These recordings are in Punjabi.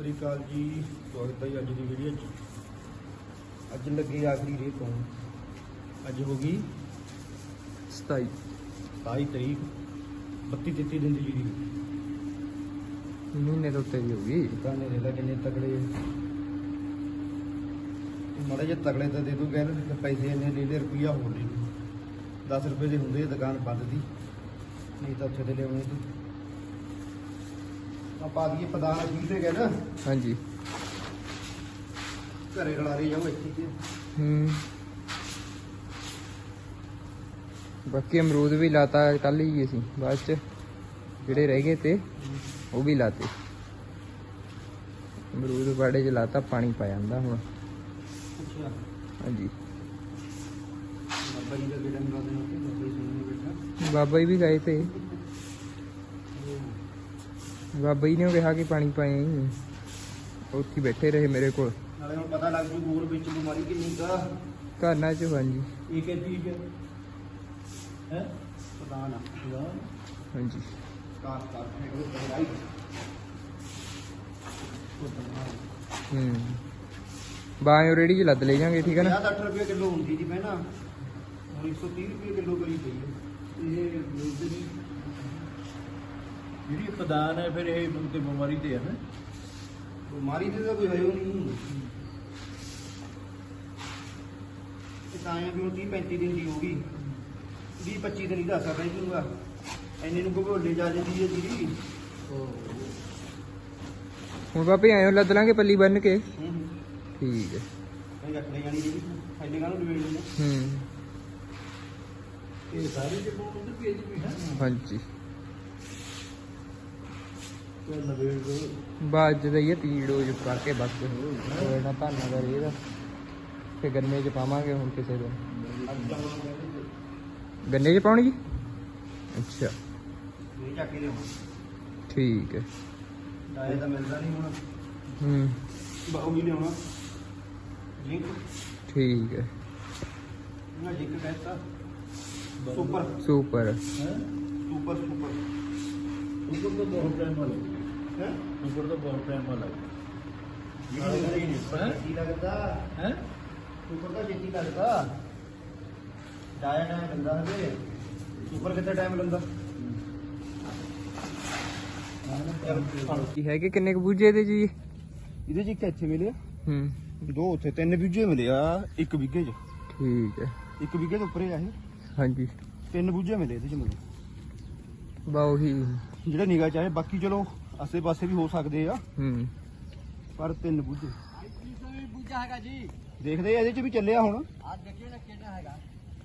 ਸ੍ਰੀ ਅਕਾਲ ਜੀ ਸਵਾਗਤ ਹੈ ਜੀ ਅੱਜ ਦੀ ਵੀਡੀਓ 'ਚ। ਅੱਜ ਲੱਗੇ ਆਖਰੀ ਰੇ ਪਾਉਣ ਅੱਜ ਹੋ ਗਈ 27 27 ਤਰੀਕ 32 33 ਦਿਨ ਦੀ ਜੀਰੀ ਮਹੀਨੇ ਤੋਂ ਉੱਤੇ ਦੀ ਹੋ ਗਈ। ਦੁਕਾਨੇ ਦੇ ਲਾ ਕਿੰਨੇ ਤਕੜੇ ਮਾੜੇ ਜੇ ਤਕੜੇ ਤਾਂ ਦੇ ਦੂ ਕਹਿੰਦੇ ਪੈਸੇ ਇੰਨੇ ਲੈ ਲੈ ਰੁਪਈਆ ਹੋਰ ਲੈ ਲੂ 10 ਰੁਪਏ ਦੇ ਹੁੰਦੇ ਦੁਕਾਨ ਬੰਦ ਦੀ। ਨਹੀਂ ਤਾਂ ਉੱਥੇ ਤੇ ਲਿਆਉਣੇ ਤੂੰ। ਆਪਾਂ ਦੀ ਪ੍ਰਧਾਨ ਅਜੀਤ ਤੇ ਗਏ ਨਾ ਹਾਂਜੀ। ਘਰੇ ਖਲਾਰੇ ਜਾਓ ਇੱਥੇ ਤੇ ਹੂੰ। ਬਾਕੀ ਅਮਰੂਦ ਵੀ ਲਾਤਾ ਕੱਲ ਹੀ ਅਸੀਂ ਬਾਅਦ ਚ ਜਿਹੜੇ ਰਹਿ ਗਏ ਤੇ ਉਹ ਵੀ ਲਾਤੇ। ਅਮਰੂਦ ਬਾੜੇ ਚ ਲਾਤਾ ਪਾਣੀ ਪਾ ਜਾਂਦਾ ਹੁਣ। ਅੱਛਾ। ਹਾਂਜੀ। ਜੀ ਦਾ ਬਾਬਾ ਜੀ ਵੀ ਗਏ ਤੇ। ਬਾਬਾ ਜੀ ਨੇ ਉਹ ਕਿਹਾ ਕਿ ਪਾਣੀ ਪਾਏ ਉੱਥੇ ਬੈਠੇ ਰਹੇ ਮੇਰੇ ਕੋਲ। ਨਾਲੇ ਹੁਣ ਪਤਾ ਲੱਗ ਜੂ ਗੋਲ ਵਿੱਚ ਬਿਮਾਰੀ ਕਿੰਨੀ ਕਾ ਘਰਨਾ ਚ ਹਾਂਜੀ। ਇਹ ਕੀ ਚੀਜ਼ ਹੈ? ਪਤਾ ਨਾ। ਹਾਂਜੀ। ਕਾਰ ਕਾਰ ਫੇਰ ਉਹ ਰਾਈਟ ਹੂੰ। ਬਾਇਓ ਰੇੜੀ ਚ ਲੱਦ ਲੈ ਜਾਾਂਗੇ ਠੀਕ ਹੈ ਨਾ? 60 ਰੁਪਏ ਕਿਲੋ ਹੁੰਦੀ ਸੀ ਪਹਿਲਾਂ। ਹੁਣ 130 ਰੁਪਏ ਕਿਲੋ ਕਰੀ ਪਈ ਹੈ ਇਹ ਵਿਰੁੱਧ ਦੀ ਜਿਹੜੀ ਪ੍ਰਧਾਨ ਹੈ ਫਿਰ ਇਹ ਤੇ ਬਿਮਾਰੀ ਤੇ ਹੈ ਨਾ? ਬਿਮਾਰੀ ਤੇ ਤਾਂ ਕੋਈ ਹੋਇਓ ਨਹੀਂ ਇਹ ਤਾਂ ਆਇਆ ਵੀ ਹੁਣ 30 35 ਦਿਨ ਦੀ ਹੋ ਗਈ। 20 25 ਦਿਨ ਹੀ ਦੱਸ ਸਕਦਾ ਜੂਗਾ ਐਨੇ ਨੂੰ ਭਗੋਲੇ ਜਾ ਜਾਂਦੀ ਹੈ ਜਿਹੜੀ ਹੁਣ ਬਾਬੇ ਐਂ ਲੱਦ ਲਾਂਗੇ ਪੱਲੀ ਬੰਨ ਕੇ। ਠੀਕ ਹੈ। ਇਹ ਰੱਖ ਲੈ ਜਾਣੀ ਜਿਹੜੀ ਐਨੇ ਕਾਹਨੂੰ ਡਿਵੇੜ ਲੈਣਾ ਹੂੰ। ਇਹ ਸਾਰੇ ਦੇ ਕੋਲ ਉਹਦੇ ਪੇਜ ਵੀ ਹੈ। ਹਾਂਜੀ। ਦੋ ਜਦ ਇਹ ਤੀੜੋ ਜੋ ਕਰਕੇ ਬਸ। ਹੋਏ ਨਾ ਧਾਨਾ ਦਾ ਤੇ ਗੰਨੇ ਚ ਪਾਵਾਂਗੇ ਹੁਣ ਕਿਸੇ ਦਿਨ। ਗੰਨੇ ਚ ਪਾਉਣੀ ਜੀ? ਅੱਛਾ। ਚੱਕ ਕੇ ਠੀਕ ਹੈ। ਡਾਇਆ ਤਾਂ ਮਿਲਦਾ ਨਹੀਂ ਹੁਣ। ਹੂੰ। ਬਾਹੂ ਵੀ ਲਿਆਉਣਾ ਜਿੰਕ ਠੀਕ ਹੈ। ਨਾ ਜਿੰਕ ਕਹਿਤਾ। ਸੁਪਰ ਸੁਪਰ ਹੈ? ਸੁਪਰ ਸੁਪਰ ਉੱਪਰ ਤੋਂ ਬਹੁਤ ਟਾਈਮ ਵਾਲਾ ਤੋਂ ਤਾਂ ਡਾਇਆ ਟਾਈਮ ਸੁਪਰ ਕਿੰਨਾ ਟਾਈਮ। ਕੀ ਹੈਗੇ? ਕਿੰਨੇ ਦੇ ਜੀ? ਇਹਦੇ ਚ ਇੱਕ ਇੱਥੇ ਮਿਲਿਆ ਹੂੰ। ਦੋ ਉੱਥੇ ਤਿੰਨ ਬੂਝੇ ਮਿਲੇ ਆ ਇੱਕ ਵਿਗੇ ਚ। ਠੀਕ ਹੈ। ਇੱਕ ਵਿਗੇ ਦੇ ਉੱਪਰ ਆ ਇਹ। ਹਾਂਜੀ। ਤਿੰਨ ਬੂਝੇ ਮਿਲੇ ਇਹਦੇ ਚ ਮਿਲੇ ਬਾ ਉਹੀ। ਜਿਹੜੇ ਨਿਗਾਹ ਚ ਆਏ ਬਾਕੀ ਚਲੋ ਆਸੇ ਪਾਸੇ ਵੀ ਹੋ ਸਕਦੇ ਆ ਹੂੰ ਪਰ ਤਿੰਨ ਬੂਝੇ ਵੀ ਬੂਝਾ ਹੈਗਾ ਜੀ ਦੇਖਦੇ ਆ ਇਹਦੇ ਚ ਵੀ ਚੱਲਿਆ ਹੁਣ ਆਹ ਦੇਖਿਓ ਨਾ ਕਿਹੜਾ ਹੈਗਾ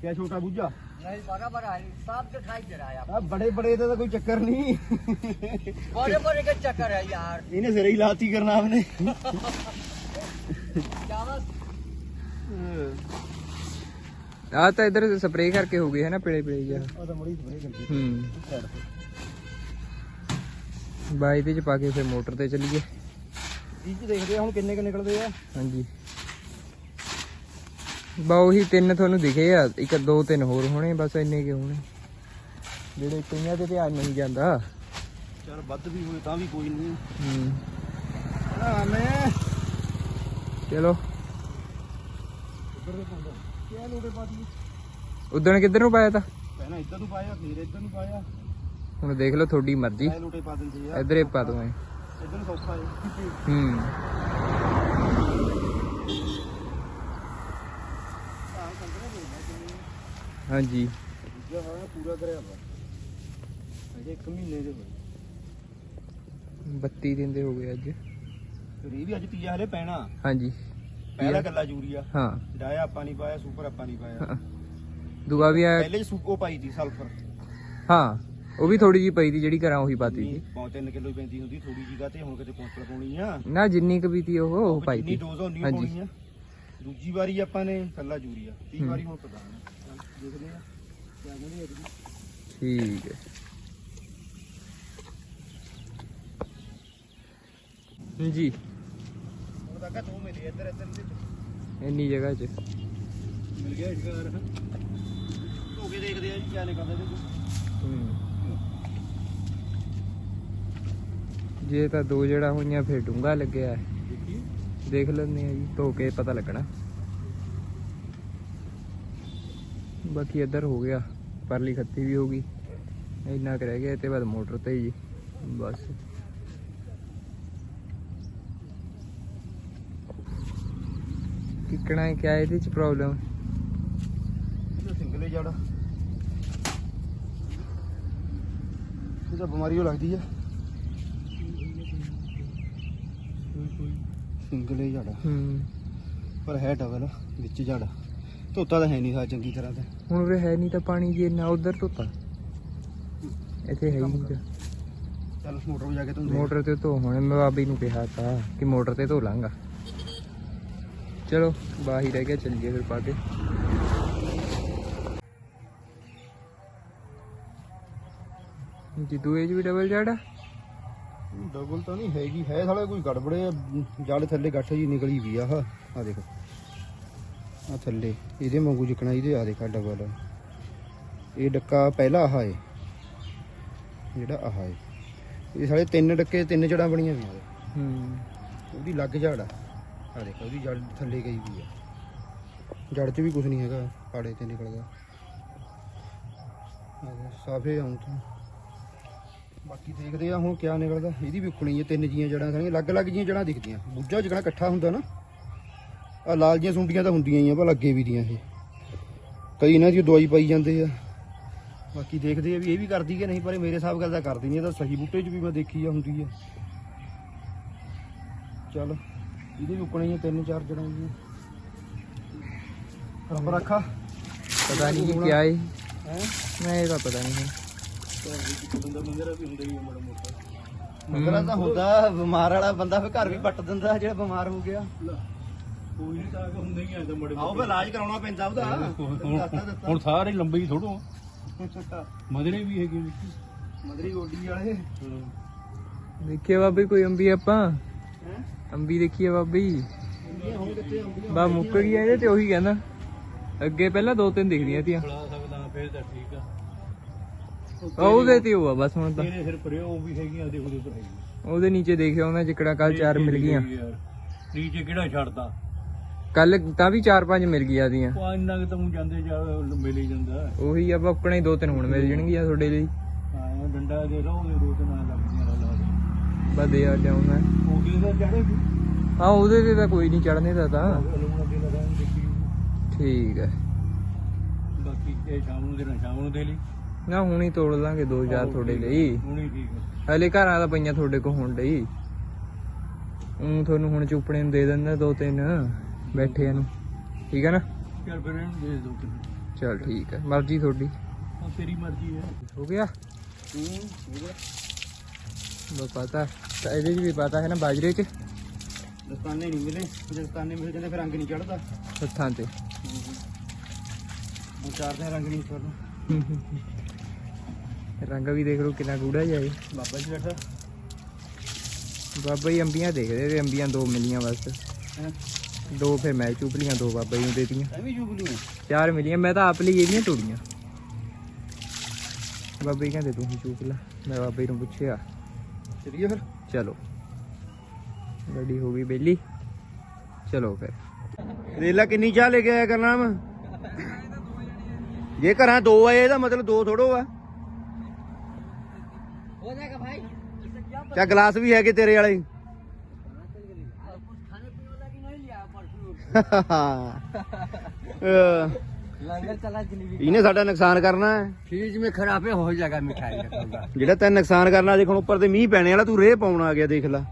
ਕਿਆ ਛੋਟਾ ਬੂਝਾ नहीं बड़ा बड़ा है साफ़ दिखाई दे रहा है आपको। ਆ ਬੜੇ ਬੜੇ ਦਾ ਤਾਂ ਕੋਈ ਚੱਕਰ ਨਹੀਂ बड़े बड़े का चक्कर है यार ਇਹਨੇ ਸਿਰੇ ਹੀ ਲਾਤੀ ਕਰਨਾ ਆਪਨੇ क्या बस आ तो इधर स्प्रे करके हो गई है ना पेड़े पेड़े जा ਉਹ ਤਾਂ ਮੜੀ ਸਪਰੇ ਕਰਦੀ हम्म ਸਾਈਡ ਤੇ ਬਾਈ ਦੇ ਚ ਪਾ ਕੇ ਫਿਰ ਮੋਟਰ ਤੇ ਚੱਲੀਏ। ਇਹ ਚ ਦੇਖਦੇ ਆ ਹੁਣ ਕਿੰਨੇ ਕ ਨਿਕਲਦੇ ਆ। ਹਾਂਜੀ। ਬਾ ਉਹੀ ਤਿੰਨ ਤੁਹਾਨੂੰ ਦਿਖੇ ਆ ਇੱਕ ਦੋ ਤਿੰਨ ਹੋਰ ਹੋਣੇ ਬਸ ਇੰਨੇ ਕਿ ਹੋਣੇ। ਜਿਹੜੇ ਕਈਆਂ ਤੇ ਧਿਆਨ ਨਹੀਂ ਜਾਂਦਾ। ਚਲ ਵੱਧ ਵੀ ਹੋਏ ਤਾਂ ਵੀ ਕੋਈ ਨਹੀਂ। ਹੂੰ। ਆ ਮੈਂ। ਚਲੋ। ਉੱਧਰ ਕਿੱਧਰ ਨੂੰ ਪਾਇਆ ਤਾ? ਪਹਿਲਾਂ ਇੱਧਰ ਨੂੰ ਪਾਇਆ ਫਿਰ ਇੱਧਰ ਨੂੰ ਪਾਇਆ। ਹੁਣ ਦੇਖ ਲਓ ਤੁਹਾਡੀ ਮਰਜ਼ੀ। ਐ ਲੋਟੇ ਪਾ ਦਿੰਦੇ ਆ। ਇਧਰੇ ਪਾ ਦੋ ਐ ਇੱਧਰ ਨੂੰ ਸੌਖਾ ਹੈ। ਹੂੰ। ਹਾਂਜੀ। ਦੂਜਾ ਹੋਇਆ ਪੂਰਾ ਕਰਿਆ ਵਾ। ਅਜੇ ਇੱਕ ਮਹੀਨੇ ਦੇ ਹੋਏ। 32 ਦਿਨ ਦੇ ਹੋ ਗਏ ਅੱਜ। ਇਹ ਵੀ ਅੱਜ ਤੀਆ ਹਲੇ ਪੈਣਾ। ਹਾਂਜੀ। ਪਹਿਲਾ ਗੱਲਾ ਯੂਰੀਆ। ਹਾਂ। ਡਾਇਆ ਆਪਾਂ ਨਹੀਂ ਪਾਇਆ ਸੁਪਰ ਆਪਾਂ ਨਹੀਂ ਪਾਇਆ। ਦੂਆ ਵੀ ਆ। ਪਹਿਲੇ ਸੁੱਕੋ ਪਾਈ ਦੀ ਸਲਫਰ। ਹਾਂ। ਉਹ ਵੀ ਥੋੜੀ ਜੀ ਪਈ ਦੀ ਜਿਹੜੀ ਕਰਾਂ ਉਹੀ ਪਾਤੀ ਸੀ। ਪੌਂ 3 ਕਿਲੋ ਪੈਂਦੀ ਹੁੰਦੀ ਥੋੜੀ ਜੀਗਾ ਤੇ ਹੁਣ ਕਿਤੇ ਪੌਂਚਲ ਪਾਉਣੀ ਆ। ਨਾ ਜਿੰਨੀ ਕੁ ਵੀ ਤੀ ਉਹ ਉਹ ਪਾਈ ਜਿੰਨੀ ਤੀ ਡੋਜ਼ ਹਾਂਜੀ। ਪਾਉਣੀ ਆ। ਦੂਜੀ ਵਾਰੀ ਆਪਾਂ ਨੇ ਕੱਲਾ ਯੂਰੀਆ ਤੀਜੀ ਹੂੰ। ਵਾਰੀ ਹੁਣ ਪਤਾ ਨਹੀਂ। ਦੇਖਦੇ ਆ। ਕਿਆ ਕਹਿੰਦੇ ਜੀ ਠੀਕ ਹੈ। ਜੀ ਹੁਣ ਤੱਕ ਦੋ ਮਿਲੇ ਇੱਧਰ ਇੱਧਰ। ਇੰਨੀ ਜਗ੍ਹਾ 'ਚ। ਮਿਲ ਗਿਆ ਇਸ ਘਰ ਧੋ ਕੇ ਦੇਖਦੇ ਆ ਜੀ ਕਿਆ ਨਿਕਲਦਾ ਚੋਂ। ਹੂੰ। ਜੇ ਤਾਂ ਦੋ ਜੜਾ ਹੋਈਆਂ, ਫਿਰ ਡੂੰਗਾ ਲੱਗਿਆ ਦੇਖ ਲੈਂਦੇ ਆ ਜੀ, ਧੋ ਕੇ ਪਤਾ ਲੱਗਣਾ। ਬਾਕੀ ਇੱਧਰ ਹੋ ਗਿਆ, ਪਰਲੀ ਖੱਤੀ ਵੀ ਹੋ ਗਈ। ਇੰਨਾ ਕੁ ਰਹਿ ਗਿਆ ਤੇ ਬਾਅਦ ਮੋਟਰ ਤੇ ਜੀ, ਬਸ। ਕਿਕਣਾ ਕਿਆ ਇਹਦੇ ਚ ਪ੍ਰੋਬਲਮ ਸਿੰਗਲੇ ਜੜ। ਇਹ ਤਾਂ ਬਿਮਾਰੀ ਹੋ ਲੱਗਦੀ ਆ ਸਿੰਗਲੇ ਜੜ ਹੂੰ। ਪਰ ਹੈ ਡਬਲ ਵਿੱਚ ਜੜ ਧੋਤਾ ਤਾਂ ਹੈ ਨਹੀਂ ਸਾ ਚੰਗੀ ਤਰ੍ਹਾਂ ਤੇ। ਹੁਣ ਉਰੇ ਹੈ ਨਹੀਂ ਤਾਂ ਪਾਣੀ ਜੀ ਇੰਨਾ ਉਧਰ ਧੋਤਾ। ਇੱਥੇ ਹੈ ਹੀ ਨਹੀਂ ਗਾ। ਚੱਲ ਮੋਟਰ ਵਜਾ ਕੇ ਧੁੰਦੇ ਮੋਟਰ ਤੇ ਧੋ ਹੁਣ ਮੈਂ ਬਾਬੀ ਨੂੰ ਕਿਹਾ ਤਾ ਕਿ ਮੋਟਰ ਤੇ ਧੋ ਲਾਂਗਾ। ਚਲੋ ਬਾਹਰ ਰਹਿ ਗਿਆ ਚੱਲੀਏ ਫਿਰ ਪਾ ਕੇ। ਜੀ ਦੂਏ ਚ ਵੀ ਡਬਲ ਜੜਾ ਡਬਲ ਤਾਂ ਨਹੀਂ ਹੈਗੀ ਹੈ ਸਾਲੇ ਕੋਈ ਗੜਬੜੇ ਆ, ਜੜ ਥੱਲੇ ਗੱਠ ਜੀ ਨਿਕਲੀ ਵੀ ਆ ਆ ਦੇਖੋ। ਆ ਥੱਲੇ ਇਹਦੇ ਵਾਂਗੂ ਜਿਕਣਾ ਇਹਦੇ ਆ ਦੇਖਾ ਡਬਲ ਇਹ ਡੱਕਾ ਪਹਿਲਾ ਆਹ ਏ ਜਿਹੜਾ ਆਹ ਏ। ਇਹ ਸਾਲੇ ਤਿੰਨ ਡੱਕੇ ਤਿੰਨ ਜੜਾਂ ਬਣੀਆਂ ਵੀ ਆ ਹੂੰ। ਉਹਦੀ ਲੱਗ ਝੜ ਆ। ਆ ਦੇਖੋ ਉਹਦੀ ਜੜ ਥੱਲੇ ਗਈ ਵੀ ਆ। ਜੜ 'ਚ ਵੀ ਕੁਝ ਨਹੀਂ ਹੈਗਾ ਪਾੜੇ ਤੇ ਨਿਕਲਦਾ। ਸਾਫੇ ਆਉਂ ਤਾਂ। ਬਾਕੀ ਦੇਖਦੇ ਆ ਹੁਣ ਕਿਆ ਨਿਕਲਦਾ। ਇਹਦੀ ਵੀ ਉਖਣੀ ਹੈ ਤਿੰਨ ਜੀਆਂ ਜੜਾਂ ਸਾਰੀਆਂ ਅਲੱਗ-ਅਲੱਗ ਜੀਆਂ ਜੜਾਂ ਦਿਖਦੀਆਂ। ਬੁੱਝਾ ਜਿਹੜਾ ਇਕੱਠਾ ਹੁੰਦਾ ਨਾ ਆ ਲਾਲ ਜੀਆਂ ਸੁੰਡੀਆਂ ਤਾਂ ਹੁੰਦੀਆਂ ਹੀ ਆ ਪਰ ਅੱਗੇ ਵੀ ਦੀਆਂ ਇਹ। ਕਈ ਇਹਨਾਂ ਦੀ ਦਵਾਈ ਪਾਈ ਜਾਂਦੇ ਆ। ਬਾਕੀ ਦੇਖਦੇ ਆ ਵੀ ਇਹ ਵੀ ਕਰਦੀ ਕਿ ਨਹੀਂ ਪਰ ਇਹ ਮੇਰੇ ਹਿਸਾਬ ਗੱਲ ਤਾਂ ਕਰਦੀ ਨਹੀਂ। ਇਹ ਤਾਂ ਸਹੀ ਬੂਟੇ 'ਚ ਵੀ ਮੈਂ ਦੇਖੀ ਆ ਹੁੰਦੀ ਆ। ਚੱਲ ਇਹਦੇ ਵੀ ਉਕਣੇ ਹੀ ਤਿੰਨ ਚਾਰ ਜੜਾਂ ਜੀ ਰੱਬ ਰੱਖਾ। ਪਤਾ ਨਹੀਂ ਜੀ ਕਿਆ ਹੈ? ਮੈਂ ਇਹਦਾ ਪਤਾ ਨਹੀਂ। ਬੰਦਾ ਮੰਗਰਾ ਵੀ ਹੁੰਦਾ ਹੀ ਮਾੜਾ ਮੋਟਾ। ਮੰਗਰਾ ਤਾਂ ਹੁੰਦਾ ਬਿਮਾਰ ਵਾਲਾ ਬੰਦਾ ਫਿਰ ਘਰ ਵੀ ਪੱਟ ਦਿੰਦਾ ਜਿਹੜਾ ਬਿਮਾਰ ਹੋ ਗਿਆ। ਕੋਈ ਨਹੀਂ ਤਾਂ ਹੁੰਦਾ ਹੀ ਆ ਤਾਂ ਮੜੇ ਆਓ ਫਿਰ ਇਲਾਜ ਕਰਾਉਣਾ ਪੈਂਦਾ ਉਹਦਾ। ਦੱਸਤਾ ਹੁਣ ਸਾਰੇ ਲੰਬੇ ਹੀ ਥੋੜੋ ਦਿੱਤਾ ਮਦਰੇ ਵੀ ਹੈਗੇ ਵਿੱਚ ਮਦਰੀ ਗੋਡੀ ਵਾਲੇ। ਦੇਖੀਏ ਬਾਬੀ ਕੋਈ ਅੰਬੀ ਆਪਾਂ? ਅੰਬੀ ਦੇਖੀਏ ਬਾਬੀ? ਬਾ ਮੁੱਕ ਗਈ ਇਹਦੇ ਤੇ ਉਹੀ ਕਹਿੰਦਾ। ਅੱਗੇ ਪਹਿਲਾਂ ਦੋ ਤਿੰਨ ਦਿਖਦੀਆਂ ਤੀਆਂ। ਖਲਾ ਸਕਦਾ ਫਿਰ ਤਾਂ ਠੀਕ ਆ ਆ। ਉਹਦੇ ਤੇ ਉਹ ਆ ਬਸ ਹੁਣ ਤਾਂ। ਤੇਰੇ ਸਿਰ ਪਰੇ ਉਹ ਵੀ ਹੈਗੀਆਂ ਦੇਖੋ ਦੇ ਉੱਪਰ ਹੈਗੀਆਂ ਉਹਦੇ ਨੀਚੇ ਦੇਖਿਆ ਉਹਨਾਂ ਜਿਕੜਾ ਕੱਲ ਚਾਰ ਮਿਲ ਗਈਆਂ। ਨੀਚੇ ਕਿਹੜਾ ਛੱਡਦਾ ਕੱਲ ਤਾਂ ਵੀ ਚਾਰ ਪੰਜ ਮਿਲ ਗਈਆਂ ਦੀਆਂ ਉਹ ਇੰਨਾ ਕਿ ਤੂੰ ਜਾਂਦੇ ਜਾ ਮਿਲ ਹੀ ਜਾਂਦਾ। ਉਹੀ ਆਪਾਂ ਆਪਣੇ ਦੋ ਤਿੰਨ ਹੁਣ ਮਿਲ ਜਾਣਗੀਆਂ ਤੁਹਾਡੇ ਲਈ। ਹਾਂ ਡੰਡਾ ਦੇ ਰੋ ਦੇ ਰੋ ਤੇ ਨਾਲ ਲੱਗਦੀਆਂ ਲਾ ਲਾ ਬਦੇ ਆ ਜਾਉਣਾ ਉਹ ਕਿਹਦਾ ਚੜੇ ਵੀ ਹਾਂ ਉਹਦੇ ਤੇ ਤਾਂ ਕੋਈ ਨਹੀਂ ਚੜਨੇ ਦਾ ਤਾਂ। ਠੀਕ ਹੈ ਬਾਕੀ ਇਹ ਸ਼ਾਮ ਨੂੰ ਦੇਣਾ ਸ਼ਾਮ ਨੂੰ ਦੇ ਲਈ। ਨਾ ਹੁਣੀ ਤੋੜ ਲਾਂਗੇ ਦੋ ਚਾਰ ਤੁਹਾਡੇ ਲਈ। ਹੁਣੀ ਠੀਕ ਹੈ ਹਲੇ ਘਰਾਂ ਦਾ ਪਈਆਂ ਤੁਹਾਡੇ ਕੋ ਹੁਣ ਲਈ ਉਹ ਤੁਹਾਨੂੰ ਹੁਣ ਚੁੱਪਣੇ ਨੂੰ ਦੇ ਦਿੰਦਾ ਦੋ ਤਿੰਨ ਬੈਠੇ ਨੂੰ। ਠੀਕ ਹੈ ਨਾ? ਚੱਲ ਫਿਰ ਇਹਨੂੰ ਦੇ ਦੋ ਕਿੰਨੇ ਚਲ ਠੀਕ ਹੈ ਮਰਜ਼ੀ ਤੁਹਾਡੀ। ਉਹ ਤੇਰੀ ਮਰਜ਼ੀ ਹੈ ਹੋ ਗਿਆ? ਹੂੰ ਇਹਦਾ ਬਸ ਪਤਾ ਤਾਂ ਇਹਦੇ 'ਚ ਵੀ ਪਤਾ ਹੈ ਨਾ ਬਾਜਰੇ 'ਚ? ਦਸਤਾਨੇ ਨਹੀਂ ਮਿਲੇ ਦਸਤਾਨੇ ਮਿਲ ਜਾਂਦੇ ਫਿਰ ਰੰਗ ਨਹੀਂ ਚੜਦਾ। ਹੱਥਾਂ ਤੇ। ਹੁਣ ਚਾਰ ਦਿਨ ਰੰਗ ਨਹੀਂ ਚੜਦਾ। ਰੰਗ ਵੀ ਦੇਖ ਲਓ ਕਿੰਨਾ ਗੂੜਾ ਜਾਏ ਬਾਬਾ ਜੀ ਬੈਠਾ। ਬਾਬਾ ਜੀ ਅੰਬੀਆਂ ਦੇਖਦੇ ਤੇ ਅੰਬੀਆਂ ਦੋ ਮਿਲੀਆਂ ਬਸ। ਦੋ ਫਿਰ ਮੈਂ ਚੁੱਪ ਲੀਆਂ ਦੋ ਬਾਬਾ ਜੀ ਨੂੰ ਦੇਤੀਆਂ। ਐਵੇਂ ਜੁਗਲੂ ਚਾਰ ਮਿਲੀਆਂ ਮੈਂ ਤਾਂ ਆਪ ਲਈ ਇਹਦੀਆਂ ਤੋੜੀਆਂ। ਬਾਬਾ ਜੀ ਕਹਿੰਦੇ ਤੂੰ ਹੀ ਚੁੱਪ ਲਾ। ਮੈਂ ਬਾਬਾ ਜੀ ਨੂੰ ਪੁੱਛਿਆ। ਚਲੀਏ ਫਿਰ। ਚਲੋ। ਗੱਡੀ ਹੋ ਗਈ ਬੇਲੀ। ਚਲੋ ਫਿਰ। ਰੇਲਾ ਕਿੰਨੀ ਚਾਹ ਲੈ ਕੇ ਆਇਆ ਕਰਨਾ ਵਾ ਜੇ ਘਰਾਂ ਦੋ ਆਏ ਇਹਦਾ ਮਤਲਬ ਦੋ ਥੋੜੋ ਆ। हो जाएगा भाई इससे क्या ਚਾ ਗਲਾਸ ਵੀ ਹੈਗੇ ਤੇਰੇ ਵਾਲੇ और कुछ खाने पीने वाला की नहीं लिया परफ्यूम ਅਹ, लंगर चला जलेबी ਇਹਨੇ ਸਾਡਾ ਨੁਕਸਾਨ करना ਹੈ फ्रिज में खराब है हो जाएगा मिठाई का होगा ਜਿਹੜਾ ਤੈਨੂੰ ਨੁਕਸਾਨ ਕਰਨਾ ਦੇਖ ਹੁਣ ਉੱਪਰ ਤੇ ਮੀਂਹ ਪੈਣੇ ਵਾਲਾ ਤੂੰ ਰੇਹ ਪਾਉਣ ਆ ਗਿਆ ਦੇਖ ਲੈ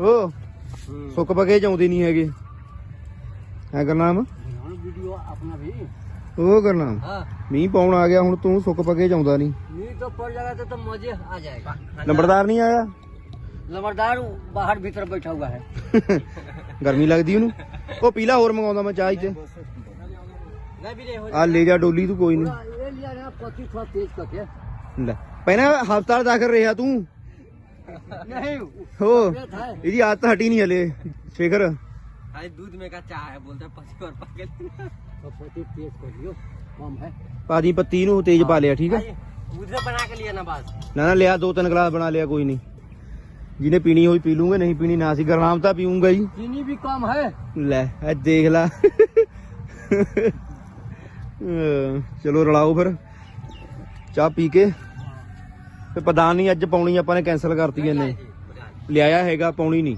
ਓ ਸੁੱਕ ਪਕੇ ਚਾਉਂਦੇ ਨਹੀਂ ਹੈਗੇ ਹੈ ਕਰਨਾਮ वीडियो अपना भी ਉਹ ਕਰਨਾਮ हाँ ਮੀਂਹ ਪਾਉਣ ਆ ਗਿਆ ਹੁਣ ਤੂੰ ਸੁੱਕ ਪਕੇ ਚਾਉਂਦਾ ਨਹੀਂ नींद तो पड़ जाएगा तो, तो मजे आ जाएगा ਨੰਬਰਦਾਰ ਨਹੀਂ ਆਇਆ लमरदार बाहर भीतर बैठा हुआ है ਗਰਮੀ ਲੱਗਦੀ ਉਹਨੂੰ ਉਹ ਪੀਲਾ ਹੋਰ ਮੰਗਾਉਂਦਾ ਮੈਂ ਚਾਹ ਤੇ मैं भी नहीं हो ਆ ਲੈ ਜਾ ਡੋਲੀ ਤੂੰ ਕੋਈ ਨਹੀਂ थोड़ा ये लिया ना पति थोड़ा तेज करके ਲੈ ਪਹਿਲਾਂ ਹਸਪਤਾਲ ਦਾਖਲ ਰਿਹਾ ਤੂੰ नहीं ਹੋ ये था ਇਹਦੀ ਆਦਤ ਹਟੀ ਨਹੀਂ ਹਲੇ ਸ਼ੇਖਰ अरे दूध में का चाह है बोलते पति और पागल तो पति तेज कर दियो कम है ਪਾਜੀ ਪੱਤੀ ਨੂੰ ਤੇਜ਼ ਪਾ ਲਿਆ ਠੀਕ ਹੈ आइए, दूध से बना के लिए ना बस ਨਾ ਨਾ ਲਿਆ ਦੋ ਤਿੰਨ ਗਲਾਸ ਬਣਾ ਲਿਆ ਕੋਈ ਨਹੀਂ ਜਿਹਨੇ ਪੀਣੀ ਹੋਈ ਪੀ ਲੂੰਗੇ ਨਹੀਂ ਪੀਣੀ ਨਾ ਸੀ ਗਰਨਾਮ ਤਾਂ ਪੀਊਂਗਾ ਹੀ चीनी भी कम है ਲੈ ਇਹ ਦੇਖ ਲਾ ਅਹ ਚਲੋ ਰਲਾਓ ਫਿਰ ਚਾਹ ਪੀ ਕੇ ਤੇ ਪਤਾ ਨਹੀਂ ਅੱਜ ਪਾਉਣੀ ਆਪਾਂ ਨੇ ਕੈਨਸਲ ਕਰਤੀ ਇਹਨੇ ਲਿਆਇਆ ਹੈਗਾ ਪਾਉਣੀ ਨਹੀਂ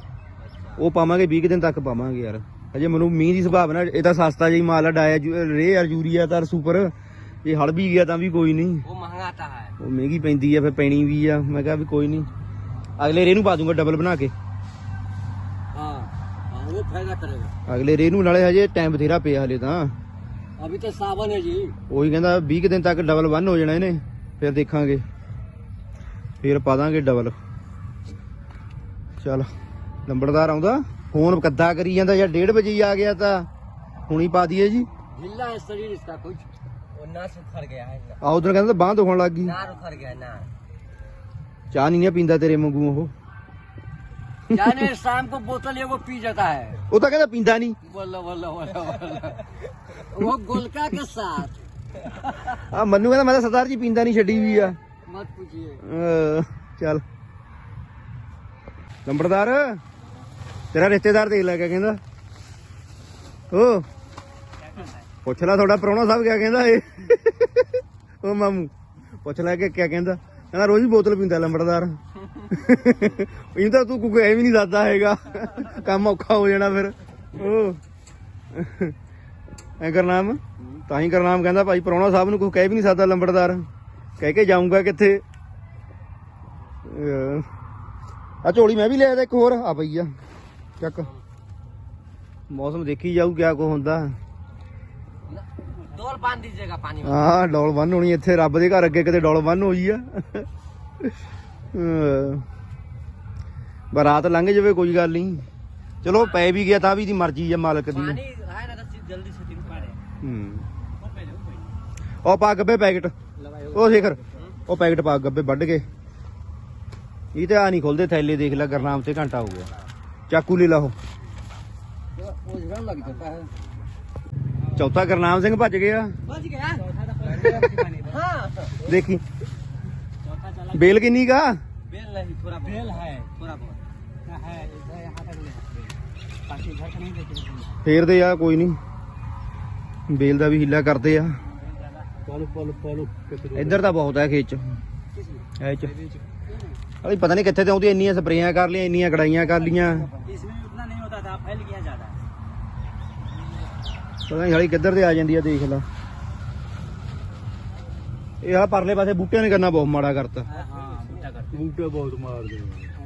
ਉਹ ਪਾਵਾਂਗੇ 20 ਕੁ ਦਿਨ ਤੱਕ ਪਾਵਾਂਗੇ ਯਾਰ ਅਜੇ ਮੈਨੂੰ ਮੀਂਹ ਦੀ ਸੰਭਾਵਨਾ ਇਹ ਤਾਂ ਸਸਤਾ ਜਿਹਾ ਮਾਲ ਆ ਰੇ ਯਾਰ ਯੂਰੀਆ ਤਾਂ ਸੁਪਰ ਇਹ ਹੜ ਵੀ ਗਿਆ ਤਾਂ ਵੀ ਕੋਈ ਨਹੀਂ। ਉਹ ਮਹਿੰਗਾ ਤਾਂ ਹੈ। ਉਹ ਮਹਿੰਗੀ ਪੈਂਦੀ ਆ ਫਿਰ ਪੈਣੀ ਵੀ ਆ ਮੈਂ ਕਿਹਾ ਵੀ ਕੋਈ ਨਹੀਂ। ਅਗਲੇ ਰੇ ਨੂੰ ਪਾ ਦੂੰਗਾ ਡਬਲ ਬਣਾ ਕੇ। ਅਗਲੇ ਰੇ ਨੂੰ ਨਾਲੇ ਹਜੇ ਟਾਈਮ ਬਥੇਰਾ ਪਿਆ ਹਲੇ ਤਾਂ। ਅਭੀ ਤਾਂ ਸਾਵਨ ਹੈ ਜੀ। ਉਹੀ ਕਹਿੰਦਾ 20 ਦਿਨ ਤੱਕ ਡਬਲ 1 ਹੋ ਜਾਣਾ ਇਹਨੇ ਫਿਰ ਦੇਖਾਂਗੇ। ਫਿਰ ਪਾ ਦਾਂਗੇ ਡਬਲ ਚਲ ਲੰਬੜਦਾਰ ਆਉਂਦਾ? ਫੋਨ ਕੱਦਾ ਕਰੀ ਜਾਂਦਾ ਜਾਂ 1:30 ਵਜੇ ਹੀ ਆ ਗਿਆ ਤਾਂ ਹੁਣੀ ਪਾ ਦਈਏ ਜੀ ढीला है शरीर इसका कुछ वो नास उखड़ गया है ना ਆ ਉਧਰ ਕਹਿੰਦਾ ਬਾਂਹ ਦੁਖਣ ਲੱਗ ਗਈ नार उखड़ गया है नार ਚਾਹ ਨਹੀਂ ਨਾ ਪੀਂਦਾ ਤੇਰੇ ਵਾਂਗੂ ਉਹ जाने शाम को बोतल ये वो पी जाता है ਉਹ ਤਾਂ ਕਹਿੰਦਾ ਪੀਂਦਾ ਨਹੀਂ बोलो बोलो बोलो बोलो वो गोलका के साथ ਆ ਮੰਨੂ ਕਹਿੰਦਾ ਮੈਂ ਤਾਂ ਸਰਦਾਰ ਜੀ ਪੀਂਦਾ ਨਹੀਂ ਛੱਡੀ ਵੀ ਆ मत पूछिए ਅਹ ਚੱਲ ਲੰਬੜਦਾਰ ਤੇਰਾ ਰਿਸ਼ਤੇਦਾਰ ਦੇਖ ਲੈ ਕੇ ਕਹਿੰਦਾ। ਓ, ਪੁੱਛ ਲੈ ਤੁਹਾਡਾ ਪ੍ਰਾਹੁਣਾ ਸਾਹਿਬ ਕਿਆ ਕਹਿੰਦਾ ਏ ਓ ਮਾਮੂ, ਪੁੱਛ ਲੈ ਕੇ ਕਿਆ ਕਹਿੰਦਾ। ਕਹਿੰਦਾ ਰੋਜ਼ ਹੀ ਬੋਤਲ ਪੀਂਦਾ ਲੰਬੜਦਾਰ। ਇਹ ਤਾਂ ਤੂੰ ਕੋਈ ਐਵੇਂ ਨਹੀਂ ਦੱਸਦਾ ਹੈਗਾ। ਕੰਮ ਔਖਾ ਹੋ ਜਾਣਾ ਫਿਰ। ਓ, ਐ ਕਰਨਾਮ ਤਾਂ ਹੀ ਕਰਨਾਮ ਕਹਿੰਦਾ ਭਾਈ ਪ੍ਰਾਹੁਣਾ ਸਾਹਿਬ ਨੂੰ ਕੋਈ ਕਹਿ ਵੀ ਨਹੀਂ ਸਕਦਾ ਲੰਬੜਦਾਰ। ਕਹਿ ਕੇ ਜਾਊਂਗਾ ਕਿੱਥੇ। ਆ ਝੋਲੀ ਮੈਂ ਵੀ ਲਿਆ ਤਾ ਇੱਕ ਹੋਰ, ਆ ਪਈ ਆ। ਚੱਕ। ਮੌਸਮ ਦੇਖੀ ਜਾਊ ਕਿਆ ਕੋ ਹੁੰਦਾ। ਡੋਲ ਬੰਨ ਦੀਜੇਗਾ ਪਾਣੀ ਹਾਂ ਡੋਲ ਬੰਨ ਹੋਣੀ ਇੱਥੇ ਰੱਬ ਦੇ ਘਰ ਅੱਗੇ ਕਿਤੇ ਡੋਲ ਬੰਨ ਹੋਈ ਆ। ਬਰਾਤ ਲੰਘ ਜਾਵੇ ਕੋਈ ਗੱਲ ਨਹੀਂ। ਚਲੋ ਪੈ ਵੀ ਗਿਆ ਤਾਂ ਵੀ ਦੀ ਮਰਜ਼ੀ ਆ ਮਾਲਕ ਦੀ। ਪਾਣੀ ਹੈ ਨਾ ਤਾਂ ਜਲਦੀ ਛੇਤੀ ਨੂੰ ਪਾੜੇ ਹੂੰ। ਉਹ ਪਾ ਗੱਬੇ ਪੈਕਟ। ਉਹ ਸ਼ੇਖਰ ਉਹ ਪੈਕਟ ਪਾ ਗੱਬੇ ਵੱਢ ਕੇ। ਇਹ ਤੇ ਆ ਨਹੀਂ ਖੋਲਦੇ ਥੈਲੇ ਦੇਖ ਲੈ ਗਰਨਾਮ ਤੇ ਘੰਟਾ ਹੋ ਗਿਆ। ਚਾਕੂ ਲੈ ਲਾ ਉਹ वो झगड़ा लग जाता है ਚੌਥਾ ਗਰਨਾਮ ਸਿੰਘ ਭੱਜ ਗਿਆ बच गया हाँ ਦੇਖੀ ਬੇਲ ਕਿੰਨੀ ਕਾ बेल नहीं थोड़ा बेल है थोड़ा बहुत है इधर यहाँ तक बाकी इधर का नहीं देते ਫੇਰਦੇ ਆ ਕੋਈ ਨਹੀਂ ਬੇਲ ਦਾ ਵੀ ਹੀਲਾ ਕਰਦੇ ਆ ਪਾਲੋ ਪਾਲੋ ਪਾਲੋ ਕਿਤੇ ਇੱਧਰ ਤਾਂ ਬਹੁਤ ਹੈ ਖੇਤ ਚ ਐ ਚ ਅਈ ਪਤਾ ਨਹੀਂ ਕਿੱਥੇ ਤੇ ਆਉਂਦੀ ਇੰਨੀਆਂ ਸਪਰੇਆਂ ਕਰ ਲਈਆਂ ਇੰਨੀਆਂ ਕੜਾਈਆਂ ਕਰ ਲੀਆਂ इसमें उतना नहीं होता था फैल गया ज्यादा ਪਤਾ ਨਹੀਂ ਹਾਲੀ ਕਿੱਧਰ ਤੇ ਆ ਜਾਂਦੀ ਆ ਦੇਖ ਲਾ ਇਹ ਆ ਪਰਲੇ ਪਾਸੇ ਬੂਟਿਆਂ ਨੇ ਕਰਨਾ ਬਹੁਤ ਮਾੜਾ ਕਰਤਾ हाँ बूटा करते ਬੂਟੇ ਬਹੁਤ ਮਾਰਦੇ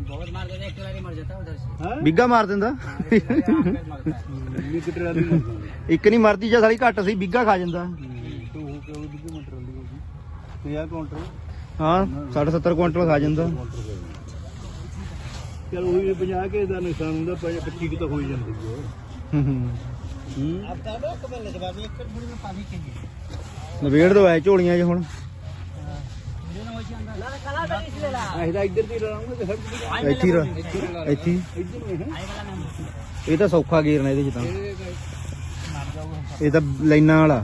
बहुत मार देते एक टराली मर जाता है उधर से ਹੈ ਬਿੱਗਾ ਮਾਰ ਦਿੰਦਾ मरता है ਨਿਕ ਟਰਾਲੀ ਮਰਦੀ ਇੱਕ ਨਹੀਂ ਮਰਦੀ ਜਾਂ ਸਾਲੀ ਘੱਟ ਸੀ ਬਿੱਗਾ ਖਾ ਜਾਂਦਾ ਤੂੰ ਹੋ ਕੇ ਉਹ ਦੀ ਟਰਾਲੀ ਹੋ ਗਈ 50 ਕਾਊਂਟਰ ਹਾਂ 70 ਕੁਇੰਟਲ ਖਾ ਜਾਂਦਾ। ਚਲ ਉਹੀ 50 ਕੇ ਦਾ ਨੁਕਸਾਨ ਹੁੰਦਾ 25 ਕਿ ਤਾਂ ਹੋ ਜਾਂਦੀ ਹੈ। ਹੂੰ ਹੂੰ। ਆਪ ਤਾਂ ਲੋਕ ਮੈਂ ਲਗਵਾਵੀ ਇੱਕ ਬੁੜੀ ਪਾਣੀ ਕੇ ਨਵੇੜ ਦੋ ਐ ਝੋਲੀਆਂ ਜੇ ਹੁਣ। ਇਹ ਤਾਂ ਸੌਖਾ ਗੇਰਨਾ ਇਹਦੇ ਚ ਤਾਂ। ਇਹ ਤਾਂ ਲਾਈਨਾਂ ਵਾਲਾ।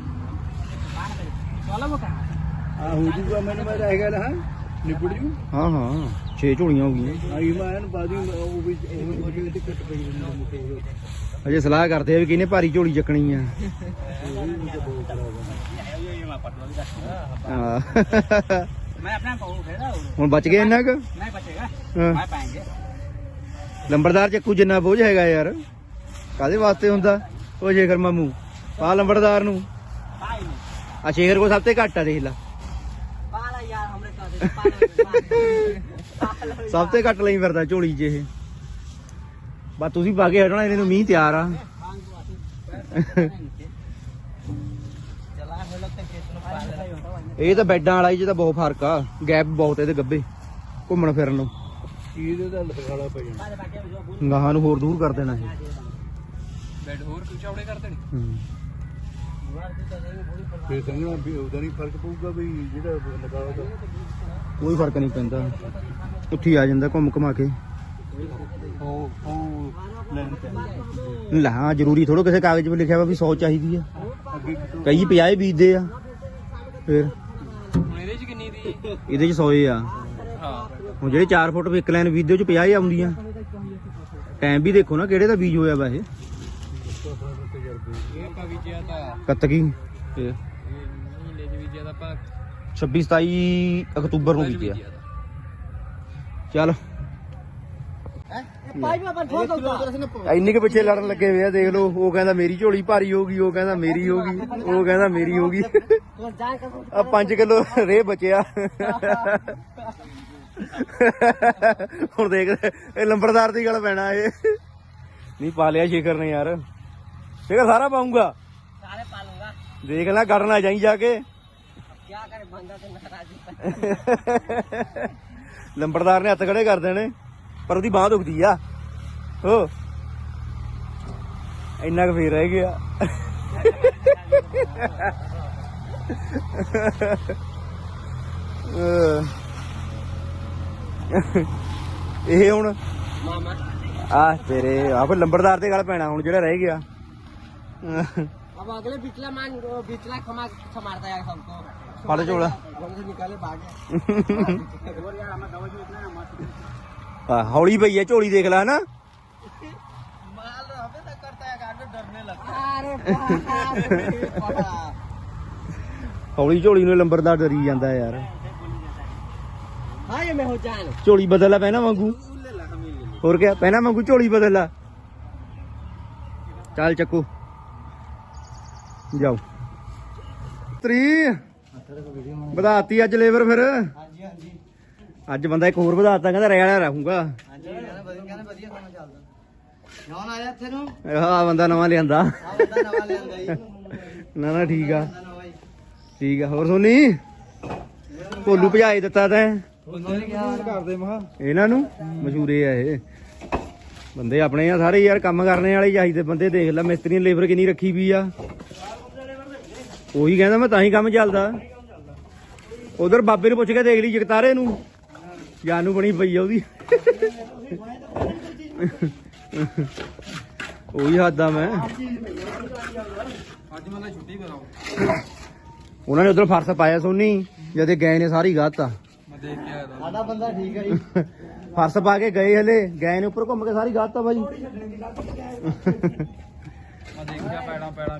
ਅਜੇ ਸਲਾਹ ਕਰਦੇ ਆ ਵੀ ਕਿਹਨੇ ਭਾਰੀ ਝੋਲੀ ਚੱਕਣੀ ਆ। ਹੁਣ ਬਚ ਗਏ ਇੰਨਾ ਕੁ? ਨਹੀਂ ਬਚੇਗਾ। ਮੈਂ ਪਾਏਗੇ। ਲੰਬੜਦਾਰ ਚੱਕੂ ਜਿੰਨਾ ਬੋਝ ਹੈਗਾ ਯਾਰ। ਕਾਦੇ ਵਾਸਤੇ ਹੁੰਦਾ? ਉਹ ਸ਼ੇਖਰ ਮਾਮੂ। ਆ ਲੰਬੜਦਾਰ ਨੂੰ। ਆ ਸ਼ੇਖਰ ਕੋ ਸਭ ਤੋਂ ਘੱਟ ਆ ਦੇਖ ਲਾ। ਸਭ ਤੇ ਘੱਟ ਲਈ ਫਿਰਦਾ ਝੋਲੀ 'ਚ ਇਹ। ਬਾ ਤੁਸੀਂ ਪਾ ਕੇ ਹਟਣਾ ਇਹਨੂੰ ਮੀਂਹ ਤਿਆਰ ਆ। ਇਹ ਤਾਂ ਬੈੱਡਾਂ ਵਾਲਾ ਜੀ ਤਾਂ ਬਹੁਤ ਫ਼ਰਕ ਆ। ਗੈਪ ਬਹੁਤ ਇਹਦੇ ਗੱਬੇ ਘੁੰਮਣ ਫਿਰਨ ਨੂੰ। ਇਹਦੇ ਦਾ ਲਖਾਲਾ ਪੈ ਜਾਣਾ ਗਾਹਾਂ ਨੂੰ ਹੋਰ ਦੂਰ ਕਰ ਦੇਣਾ ਇਹ। ਬੈੱਡ ਹੋਰ ਕਿਉਂ ਚੌੜੇ ਕਰ ਦੇਣੇ ਹੂੰ। ਫੇਰ ਸੰਗਣਾ ਵੀ ਉਹਦਾ ਨਹੀਂ ਫ਼ਰਕ ਪਊਗਾ ਵੀ ਜਿਹੜਾ ਲਗਾਵਾ ਕੋਈ ਫ਼ਰਕ ਨਹੀਂ ਪੈਂਦਾ। ਉੱਥੇ ਆ ਜਾਂਦਾ ਘੁੰਮ ਘਮਾ ਕੇ। ਉਹ ਉਹ ਲੈਣ ਤੇ ਲੈ ਜ਼ਰੂਰੀ ਥੋੜੋ ਕਿਸੇ ਕਾਗਜ਼ 'ਤੇ ਲਿਖਿਆ ਵਾ ਵੀ 100 ਚਾਹੀਦੀ ਆ। ਅੱਗੇ ਕਈ 50 ਬੀਜਦੇ ਆ, ਫਿਰ। ਹੁਣ ਇਹਦੇ ਚ ਕਿੰਨੀ ਦੀ ਇਹਦੇ 'ਚ 100 ਆ। ਹਾਂ ਹੁਣ ਜਿਹੜੇ 4 ਫੁੱਟ ਇੱਕ ਲਾਈਨ ਬੀਜਦੇ, ਉਹ 'ਚ 50 ਆਉਂਦੀਆਂ। ਟਾਈਮ ਵੀ ਦੇਖੋ ਨਾ ਕਿਹੜੇ ਦਾ ਬੀਜ ਹੋਇਆ ਵਾ ਇਹ। ਇਹ ਆਪਾਂ ਬੀਜਿਆ ਤਾਂ ਕੱਤਕੀ ਤੇ 26 27 ਅਕਤੂਬਰ ਨੂੰ ਕੀਤੀ ਆ। ਚੱਲ। ਇੰਨੇ ਕੇ ਪਿੱਛੇ ਲੜਨ ਲੱਗੇ ਹੋਏ ਆ ਦੇਖ ਲਓ ਉਹ ਕਹਿੰਦਾ ਮੇਰੀ ਝੋਲੀ ਭਾਰੀ ਹੋਗੀ ਉਹ ਕਹਿੰਦਾ ਮੇਰੀ ਹੋਗੀ ਉਹ ਕਹਿੰਦਾ ਮੇਰੀ ਹੋਗੀ ਆ 5 ਕਿਲੋ ਰੇ ਬਚਿਆ। ਹੁਣ ਦੇਖ ਇਹ ਲੰਬੜਦਾਰ ਦੀ ਗੱਲ ਪੈਣਾ ਇਹ। ਨਹੀਂ ਪਾ ਲਿਆ ਸ਼ੇਖਰ ਨੇ ਯਾਰ। ਸ਼ੇਖਰ ਸਾਰਾ ਪਾਉਂਗਾ ਸਾਰੇ ਪਾ ਲੂੰਗਾ ਦੇਖ ਲੈ ਗੜਨਾ ਜਾਈ ਜਾ ਕੇ। क्या करे बंदा तो नाराज ਲੰਬੜਦਾਰ ਨੇ ਹੱਥ ਖੜੇ ਕਰ ਦੇਣੇ ਪਰ ਉਹਦੀ ਬਾਹ ਦੁਖਦੀ ਆ ਹੋ ਇੰਨਾ ਕੁ ਫੇਰ ਰਹਿ ਗਿਆ ਅਹ ਇਹ ਹੁਣ मामा ਆ ਤੇਰੇ ਆ ਫਿਰ ਲੰਬੜਦਾਰ ਦੇ ਗੱਲ ਪੈਣਾ ਹੁਣ ਜਿਹੜਾ ਰਹਿ ਗਿਆ अब अगले बिचला मान बिचला खमा समारता है सबको ਫੜ ਝੋਲਾ घर से निकाले भागे ਆ ਹੌਲੀ ਪਈ ਐ ਝੋਲੀ ਦੇਖ ਲੈ ਨਾ माल हमें तक करता है गाड़ी डरने लगता है अरे बाप ਹੌਲੀ ਝੋਲੀ ਨੂੰ ਲੰਬੜਦਾਰ ਡਰੀ ਜਾਂਦਾ ਯਾਰ हाँ ये मैं हो जान ਝੋਲੀ ਬਦਲ ਲੈ ਪਹਿਨਾ ਵਾਂਗੂ ਹੋਰ ਕਿਆ ਪਹਿਨਾ ਵਾਂਗੂ ਝੋਲੀ ਬਦਲ ਲੈ ਚੱਲ ਚੱਕੂ ਜਾਓ ਤਰੀ ਵਧਾਤੀ ਅੱਜ ਲੇਬਰ ਫਿਰ? ਅੱਜ ਬੰਦਾ ਇੱਕ ਹੋਰ ਵਧਾਤਾ ਕਹਿੰਦਾ ਰੈਲ ਰਹੂੰਗਾ। ਹਾਂਜੀ ਕਹਿੰਦਾ ਬੰਦਾ ਨਵਾਂ ਲਿਆਂਦਾ। ਨਾ ਨਾ ਠੀਕ ਆ। ਠੀਕ ਆ ਹੋਰ ਸੋਨੀ? ਕੋਲੂ ਭਜਾਈ ਦਿੱਤਾ ਤੈਂ? ਇਹਨਾਂ ਨੂੰ? ਮਸ਼ਹੂਰੇ ਆ ਇਹ। ਬੰਦੇ ਆਪਣੇ ਆ ਸਾਰੇ ਯਾਰ ਕੰਮ ਕਰਨੇ ਵਾਲੇ ਚਾਹੀਦੇ ਬੰਦੇ ਦੇਖ ਲੈ ਮਿਸਤਰੀ ਨੇ ਲੇਬਰ ਕਿੰਨੀ ਰੱਖੀ ਪਈ ਆ। ਉਹੀ ਕਹਿੰਦਾ ਮੈਂ ਤਾਂ ਹੀ ਕੰਮ ਚੱਲਦਾ। ਉਧਰ ਬਾਬੇ ਨੂੰ ਪੁੱਛ ਕੇ ਦੇਖ ਲਈ ਜਗਤਾਰੇ ਨੂੰ। ਜਾਨੂ ਬਣੀ ਪਈ ਆ ਉਹਦੀ। ਉਹੀ ਹੱਦਾਂ ਮੈਂ। ਅੱਜ ਮੈਂ ਛੁੱਟੀ ਕਰਾਉਂ ਉਹਨਾਂ ਨੇ ਉਧਰ ਫਰਸ ਪਾਇਆ ਸੋਨੀ, ਜਦੇ ਗਏ ਨੇ ਸਾਰੀ ਗਾਤਾ ਮੈਂ ਬੰਦਾ ਫਰਸ ਪਾ ਕੇ ਗਏ ਹਲੇ, ਗਏ ਨੇ ਉੱਪਰ ਘੁੰਮ ਕੇ ਸਾਰੀ ਗਾਤਾ ਬਾਈ। ਮੈਂ ਦੇਖ ਕੇ ਪੈਣਾ ਪੈਣਾ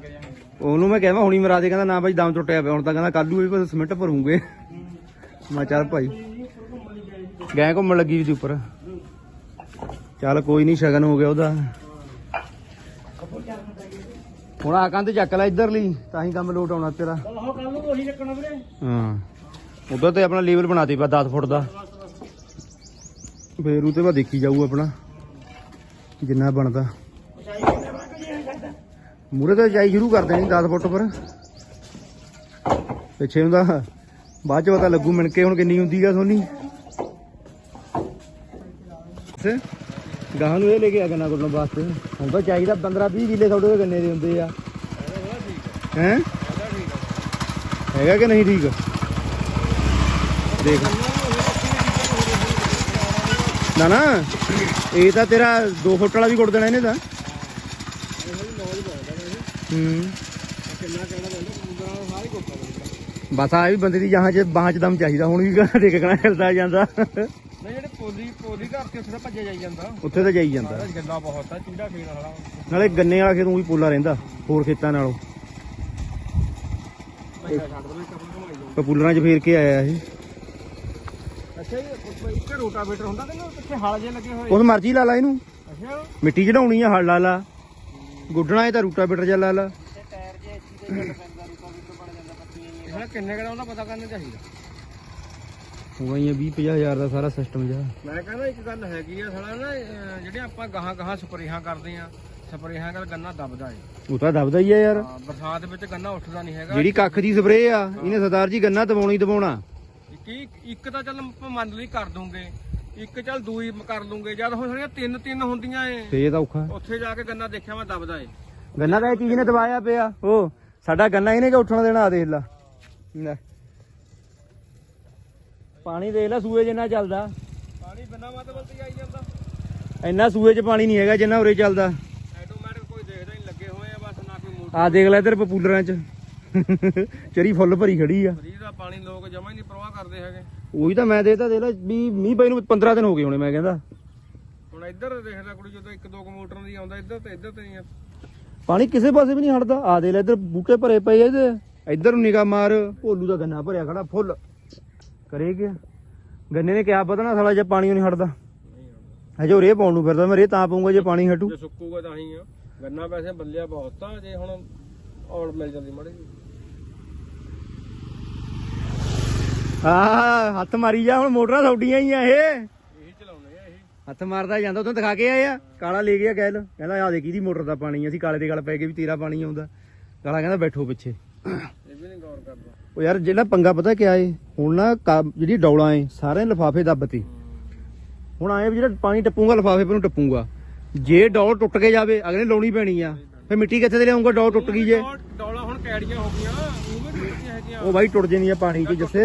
ਉਹਨੂੰ ਮੈਂ ਕਹਿੰਦਾ ਹੁਣੀ ਮਰਾ ਕਹਿੰਦਾ ਨਾ ਭਾਈ ਦਮ ਟੁੱਟਿਆ ਪਿਆ। ਹੁਣ ਤਾਂ ਕਹਿੰਦਾ ਕੱਲੂ ਵੀ ਸਿਮੈਂਟ ਭਰੂਗੇ। ਮੈਂ ਚੱਲ ਭਾਈ। ਗਏ ਘੁੰਮਣ ਲੱਗੀ ਸੀ ਉੱਪਰ। ਚੱਲ ਕੋਈ ਨਹੀਂ ਸ਼ਗਨ ਹੋ ਗਿਆ ਉਹਦਾ। ਹੁਣ ਆ ਕੰਧ ਚੱਕ ਲੈ ਇਧਰਲੀ, ਤਾਂ ਹੀ ਕੰਮ ਲੋਟ ਆਉਣਾ ਤੇਰਾ। ਉਹ ਹਾਂ। ਉਧਰ ਤੇ ਆਪਣਾ ਲੈਵਲ ਬਣਾਤੀ ਪਾ 10 ਫੁੱਟ ਦਾ। ਫੇਰ ਉਹ ਤੇ ਬਾ ਦੇਖੀ ਜਾਊ ਆਪਣਾ, ਜਿੰਨਾ ਬਣਦਾ। ਮੂਰੇ ਤੋਂ ਚਾਈ ਸ਼ੁਰੂ ਕਰ ਦੇਣੀ 10 ਫੁੱਟ ਪਰ ਪਿੱਛੇ ਹੁੰਦਾ, ਬਾਅਦ ਚ ਪਤਾ ਲੱਗੂ ਮਿਣ ਕੇ ਹੁਣ ਕਿੰਨੀ ਹੁੰਦੀ ਆ ਸੋਨੀ। ਤੇ ਗਾਹਾਂ ਨੂੰ ਇਹ ਲੈ ਕੇ ਆ ਗੰਨਾ ਕੁੱਟਣ ਵਾਸਤੇ। ਹੁਣ ਤਾਂ ਚਾਹੀਦਾ 15 20 ਕਿੱਲੇ ਤੁਹਾਡੇ ਕੋਲ ਗੰਨੇ ਦੇ ਹੁੰਦੇ ਆ। ਹੈ? ਹੈਗਾ ਕਿ ਨਹੀਂ ਠੀਕ? ਦੇਖ। ਨਾ ਨਾ, ਇਹ ਤਾਂ ਤੇਰਾ 2 ਫੁੱਟ ਵਾਲਾ ਵੀ ਕੁੱਟ ਦੇਣਾ ਇਹਨੇ ਤਾਂ। ਹੂੰ। ਬਸ ਆ ਵੀ ਬੰਦੇ ਦੀ ਜਹਾਂ ਚ ਬਾਹਾਂ ਚ ਦਮ ਚਾਹੀਦਾ ਹੁਣ ਵੀ ਦੇਖਣਾ ਹਿਲਦਾ ਜਾਂਦਾ। ਨਹੀਂ ਜਿਹੜੇ ਪੋਲੀ ਪੋਲੀ ਘਰ ਕੇ ਉੱਥੇ ਤਾਂ ਭੱਜਿਆ ਜਾਈ ਜਾਂਦਾ। ਉੱਥੇ ਤਾਂ ਜਾਈ ਜਾਂਦਾ। ਗੱਲਾਂ ਬਹੁਤ ਆ ਚੂੜਾ ਫੇਰ ਵਾਲਾ। ਨਾਲੇ ਗੰਨੇ ਵਾਲਾ ਖੇਤ ਉਹੀ ਪੋਲਾ ਰਹਿੰਦਾ ਹੋਰ ਖੇਤਾਂ ਨਾਲੋਂ। ਪਪੂਲਰਾਂ 'ਚ ਫੇਰ ਕੇ ਆਇਆ ਇਹ। ਅੱਛਾ ਇਹ ਇੱਕ ਰੋਟਾਵੇਟਰ ਹੁੰਦਾ ਤੇ ਨਾ ਪਿੱਛੇ ਹਲ ਜੇ ਲੱਗੇ ਹੋਏ। ਉਹ ਮਰਜ਼ੀ ਲਾ ਲਾ ਇਹਨੂੰ। ਅੱਛਾ। ਮਿੱਟੀ ਚੜਾਉਣੀ ਆ ਹਲ ਲਾ ਲਾ। ਗੁੱਡਣਾ ਇਹ ਤਾਂ ਰੂਟਾ ਬੀਟਰ ਜਾਂ ਲਾ ਲਾ। ਟਾਇਰ ਜੇ ਪੈਂਦਾ ਬਣ ਜਾਂਦਾ ਪੱਤੀਆਂ ਕਿੰਨੇ ਕਿਹੜਾ ਉਹਦਾ ਪਤਾ ਕਰਨਾ ਚਾਹੀਦਾ? ਹੋਗਾ ਹੀ 20 50 ਹਜ਼ਾਰ ਦਾ ਸਾਰਾ ਸਿਸਟਮ ਜਾ ਮੈਂ ਕਹਿੰਦਾ ਇੱਕ ਗੱਲ ਹੈਗੀ ਆ ਸਾਲਾ ਨਾ ਜਿਹੜੇ ਆਪਾਂ ਗਾਹਾਂ ਗਾਹਾਂ ਸਪਰੇਹਾਂ ਕਰਦੇ ਆ ਸਪਰੇਹਾਂ ਨਾਲ ਗੰਨਾ ਦਬਦਾ ਏ। ਉਹ ਤਾਂ ਦਬਦਾ ਹੀ ਆ ਯਾਰ। ਬਰਸਾਤ ਵਿੱਚ ਗੰਨਾ ਉੱਠਦਾ ਨਹੀਂ ਹੈਗਾ। ਜਿਹੜੀ ਕੱਖ ਦੀ ਸਪਰੇਅ ਆ ਇਹਨੇ ਸਰਦਾਰ ਜੀ ਗੰਨਾ ਦਬਾਉਣਾ ਦਬਾਉਣਾ। ਇੱਕ ਇੱਕ ਤਾਂ ਚੱਲ ਮੰਨ ਲਈ ਕਰ ਦੂੰਗੇ। ਇੱਕ ਚੱਲ ਦੂਈ ਕਰ ਲੂੰਗੇ ਜਦ ਹੁਣ ਜਿਹੜੀਆਂ ਤਿੰਨ ਤਿੰਨ ਹੁੰਦੀਆਂ ਏ। ਤੇ ਇਹ ਤਾਂ ਔਖਾ। ਉੱਥੇ ਜਾ ਕੇ ਗੰਨਾ ਦੇਖਿਆ ਮੈਂ ਦਬਦਾ ਏ। ਗੰਨਾ ਤਾਂ ਇਹ ਚੀਜ਼ ਨੇ ਦਬਾਇਆ ਪਿਆ। ਉਹ ਸਾਡਾ ਗੰਨਾ ਇਹਨੇ ਕਿ ਉੱਠਣ ਦੇਣਾ ਆ ਦੇਖ ਲਾ। ਲੈ। ਪਾਣੀ ਦੇਖ ਲੈ ਸੂਏ ਜਿੰਨਾ ਚੱਲਦਾ। ਪਾਣੀ ਬਿਨਾ ਮਤਲਬ ਤੇ ਆਈ ਜਾਂਦਾ। ਇੰਨਾ ਸੂਏ 'ਚ ਪਾਣੀ ਨਹੀਂ ਹੈਗਾ ਜਿੰਨਾ ਉਰੇ ਚੱਲਦਾ। ਆਟੋਮੈਟਿਕ ਕੋਈ ਦੇਖਦਾ ਨਹੀਂ ਲੱਗੇ ਹੋਏ ਆ ਬਸ ਨਾ ਕੋਈ ਮੋਟਰ। ਆ ਦੇਖ ਲੈ ਇੱਧਰ ਪਪੂਲਰਾਂ 'ਚ। ਚਰੀ ਫੁੱਲ ਭਰੀ ਖੜੀ ਆ। ਫਰੀ ਦਾ ਪਾਣੀ ਲੋਕ ਜਮਾ ਹੀ ਨਹੀਂ ਪ੍ਰਵਾਹ ਕਰਦੇ ਹੈਗੇ। ਉਹੀ ਤਾਂ ਮੈਂ ਦੇਤਾ ਦੇਖ ਲੈ ਵੀ ਮੀਂਹ ਪਈ ਨੂੰ 15 ਦਿਨ ਹੋ ਗਏ ਹੋਣੇ ਮੈਂ ਕਹਿੰਦਾ। ਹੁਣ ਇੱਧਰ ਦੇਖਦਾ ਕੁੜੀ ਜਦੋਂ ਇੱਕ ਦੋ ਕੁ ਮੋਟਰਾਂ ਦੀ ਆਉਂਦਾ ਇੱਧਰ ਤੇ ਇੱਧਰ ਤੇ ਨਹੀਂ ਆ। ਪਾਣੀ ਕਿਸੇ ਪਾਸੇ ਵੀ ਨਹੀਂ ਹਟਦਾ। ਆ ਦੇ ਲੈ ਇੱਧਰ ਬੂਟੇ ਭਰੇ ਪਏ ਇਹਦੇ। ਇੱਧਰ ਨੂੰ ਨਿਗਾਹ ਮਾਰ ਭੋਲੂ ਦਾ ਗੰਨਾ ਭਰਿਆ ਖੜਾ ਫੁੱਲ। ਕਰੇ ਗਿਆ ਗੰਨੇ ਨੇ ਕਿਹਾ ਪਤਾ ਨਾ ਸਾਲਾ ਜੇ ਪਾਣੀ ਨਹੀਂ ਹਟਦਾ। ਹਜੇ ਉਹ ਰੇ ਪਾਉਣ ਨੂੰ ਫਿਰਦਾ ਮੈਂ ਰੇ ਤਾਂ ਪਾਉਂਗਾ ਜੇ ਪਾਣੀ ਹਟੂ। ਜੇ ਸੁੱਕੂਗਾ ਤਾਂ ਹੀ ਆ। ਗੰਨਾ ਵੈਸੇ ਬੱਲਿਆ ਬਹੁਤ ਆ ਜੇ ਹੁਣ ਔੜ ਮਿਲ ਜਾਂਦੀ ਮੜੀ ਆਹ ਹੱਥ ਮਾਰੀ ਜਾ ਹੁਣ ਮੋਟਰਾਂ ਤੁਹਾਡੀਆਂ ਹੀ ਆ ਇਹ। ਇਹੀ ਚਲਾਉਣੇ ਆ ਇਹੀ। ਹੱਥ ਮਾਰਦਾ ਜਾਂਦਾ ਉਦੋਂ ਦਿਖਾ ਕੇ ਆਏ ਆ ਕਾਲਾ ਲੈ ਗਿਆ ਗੈਲ। ਕਹਿੰਦਾ ਆ ਦੇ ਕਿਹਦੀ ਮੋਟਰ ਦਾ ਪਾਣੀ। ਅਸੀਂ ਕਾਲੇ ਦੇ ਗਲ ਪੈ ਕੇ ਵੀ ਤੇਰਾ ਪਾਣੀ ਆਉਂਦਾ। ਕਾਲਾ ਕਹਿੰਦਾ ਬੈਠੋ ਪਿੱਛੇ। ਇਹ ਵੀ ਨਹੀਂ ਗੌਰ ਕਰਦਾ। ਉਹ ਯਾਰ ਜਿਹੜਾ ਪੰਗਾ ਪਤਾ ਕਿਆ ਏ? ਹੁਣ ਨਾ ਜਿਹੜੀ ਡੌਲਾਂ ਏ ਸਾਰੇ ਲਫਾਫੇ ਦੱਬਤੇ ਹੁਣ ਆਏ ਵੀ ਜਿਹੜਾ ਪਾਣੀ ਟੱਪੂਗਾ ਲਫਾਫੇ ਪਰ ਨੂੰ ਟੱਪੂਗਾ। ਜੇ ਡੌਲ ਟੁੱਟ ਕੇ ਜਾਵੇ ਅਗਲੇ ਲਾਉਣੀ ਪੈਣੀ ਆ। ਫੇ ਮਿੱਟੀ ਕਿੱਥੇ ਤੇ ਲਿਆਉਂਗਾ ਡੌਲ ਟੁੱਟ ਗਈ ਜੇ? ਡੌਲ- ਹੁਣ ਕੈੜੀਆਂ ਹੋ ਗਈਆਂ। ਹੈਗੀਆਂ ਉਹ ਬਾਈ ਟੁੱਟ ਜਾਂਦੀ ਆ ਪਾਣੀ 'ਚ ਜਿੱਥੇ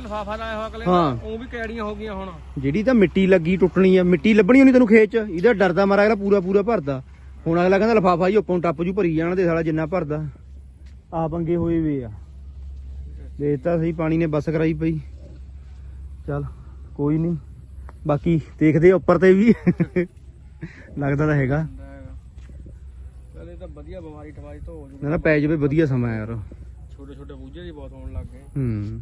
ਲਫਾਫਾ ਲਾਇਆ ਹੋਇਆ ਅਗਲੇ ਹਾਂ। ਉਹ ਵੀ ਕੈੜੀਆਂ ਹੋ ਗਈਆਂ ਹੁਣ। ਜਿਹੜੀ ਤਾਂ ਮਿੱਟੀ ਲੱਗੀ ਟੁੱਟਣੀ ਆ ਮਿੱਟੀ ਲੱਭਣੀ ਹੋਣੀ ਤੈਨੂੰ ਖੇਤ 'ਚ ਇਹਦਾ ਡਰਦਾ ਮਾਰਾ ਅਗਲਾ ਪੂਰਾ ਪੂਰਾ ਭਰਦਾ। ਹੁਣ ਅਗਲਾ ਕਹਿੰਦਾ ਲਫਾਫਾ ਹੀ ਉੱਪਰੋਂ ਟੱਪ ਜੂ ਭਰੀ ਜਾਣ ਦੇ ਸਾਲਾ ਜਿੰਨਾ ਭਰਦਾ। ਆ ਪੰਗੇ ਹੋਏ ਵੇ ਆ। ਦੇਤਾ ਸਹੀ ਪਾਣੀ ਨੇ ਬਸ ਕਰਾਈ ਪਈ। ਚੱਲ ਕੋਈ ਨਹੀਂ। ਬਾਕੀ ਦੇਖਦੇ ਆ ਉੱਪਰ ਤੇ ਵੀ। ਲੱਗਦਾ ਤਾਂ ਹੈਗਾ। ਚਲ ਇਹ ਤਾਂ ਵਧੀਆ ਬਿਮਾਰੀ ਠਵਾਈ ਤੋਂ ਹੋ ਜੂ ਨਾ ਨਾ ਪੈ ਜਾਵੇ ਵਧੀਆ ਸਮਾਂ ਯਾਰ। ਛੋਟੇ ਛੋਟੇ ਬੂਝੇ ਵੀ ਬਹੁਤ ਹੋਣ ਲੱਗ ਗਏ। ਹੂੰ।